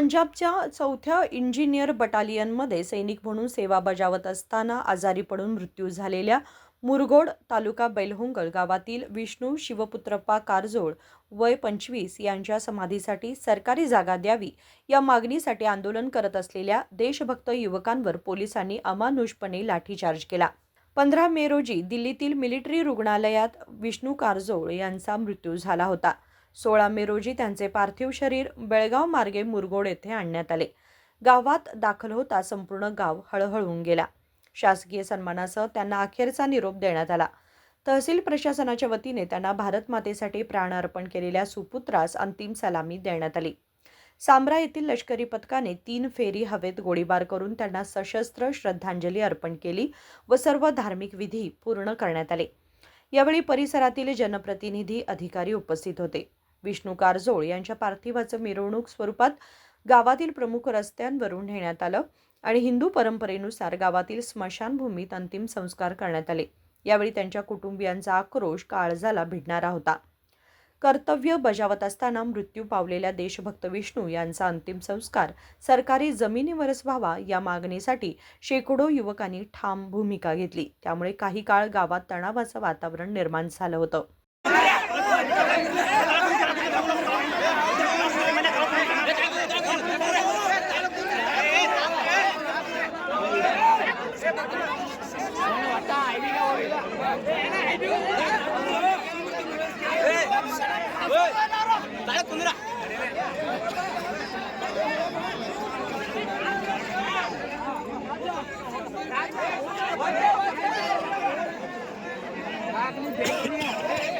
पंजाबच्या चौथ्या इंजिनियर बटालियनमध्ये सैनिक म्हणून सेवा बजावत असताना आजारी पडून मृत्यू झालेल्या मुरगोड तालुका बैलहोंगल गावातील विष्णू शिवपुत्रप्पा कारजोळ वय पंचवीस यांच्या समाधीसाठी सरकारी जागा द्यावी या मागणीसाठी आंदोलन करत असलेल्या देशभक्त युवकांवर पोलिसांनी अमानुषपणे लाठीचार्ज केला. पंधरा मे रोजी दिल्लीतील मिलिटरी रुग्णालयात विष्णू कारजोळ यांचा मृत्यू झाला होता. सोळा मे रोजी त्यांचे पार्थिव शरीर बेळगाव मार्गे मुरगोड येथे आणण्यात आले. गावात दाखल होता संपूर्ण गाव हळहळून गेला. शासकीय सन्मानासह त्यांना अखेरचा निरोप देण्यात आला. तहसील प्रशासनाच्या वतीने त्यांना भारत मातेसाठी प्राण अर्पण केलेल्या सुपुत्रास अंतिम सलामी देण्यात आली. सांब्रा येथील लष्करी पथकाने तीन फेरी हवेत गोळीबार करून त्यांना सशस्त्र श्रद्धांजली अर्पण केली व सर्व धार्मिक विधी पूर्ण करण्यात आले. यावेळी परिसरातील जनप्रतिनिधी अधिकारी उपस्थित होते. विष्णू कारजोळ यांच्या पार्थिवाचं मिरवणूक स्वरूपात गावातील प्रमुख रस्त्यांवरून नेण्यात आलं आणि हिंदू परंपरेनुसार गावातील स्मशानभूमीत अंतिम संस्कार करण्यात आले. यावेळी त्यांच्या कुटुंबियांचा आक्रोश काळजाला भिडणारा होता. कर्तव्य बजावत असताना मृत्यू पावलेल्या देशभक्त विष्णू यांचा अंतिम संस्कार सरकारी जमिनीवरच व्हावा या मागणीसाठी शेकडो युवकांनी ठाम भूमिका घेतली. त्यामुळे काही काळ गावात तणावाचं वातावरण निर्माण झालं होतं. కుందిరా రాజు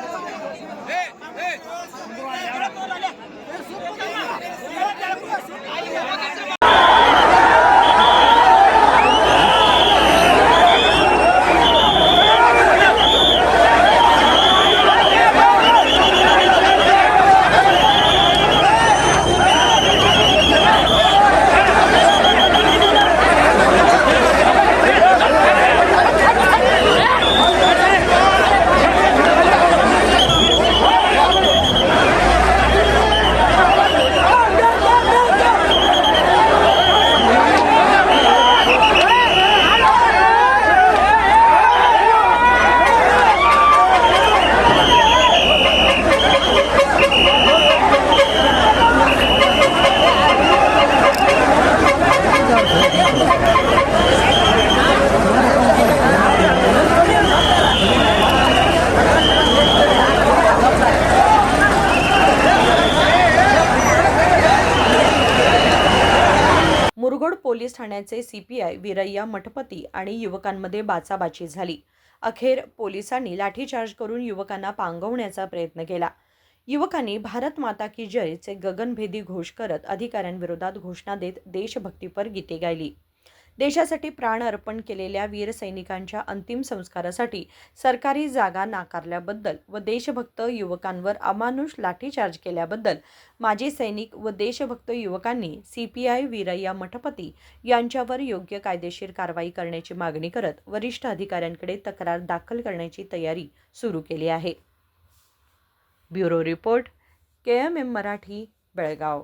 मुरगोड पोलीस ठाण्याचे C P I Veerayya Mathapati आणि युवकांमध्ये बाचाबाची झाली. अखेर पोलिसांनी लाठीचार्ज करून युवकांना पांगवण्याचा प्रयत्न केला. युवकांनी भारत माता की जयचे गगनभेदी घोष करत अधिकाऱ्यांविरोधात घोषणा देत देशभक्तीपर गीते गायली. देशासाठी प्राण अर्पण केलेल्या वीर सैनिकांच्या अंतिम संस्कारासाठी सरकारी जागा नाकारल्याबद्दल व देशभक्त युवकांवर अमानुष लाठीचार्ज केल्याबद्दल माजी सैनिक व देशभक्त युवकांनी C P I Veerayya Mathapati यांच्यावर योग्य कायदेशीर कारवाई करण्याची मागणी करत वरिष्ठ अधिकाऱ्यांकडे तक्रार दाखल करण्याची तयारी सुरू केली आहे. Bureau report K M M Marathi Belgaum.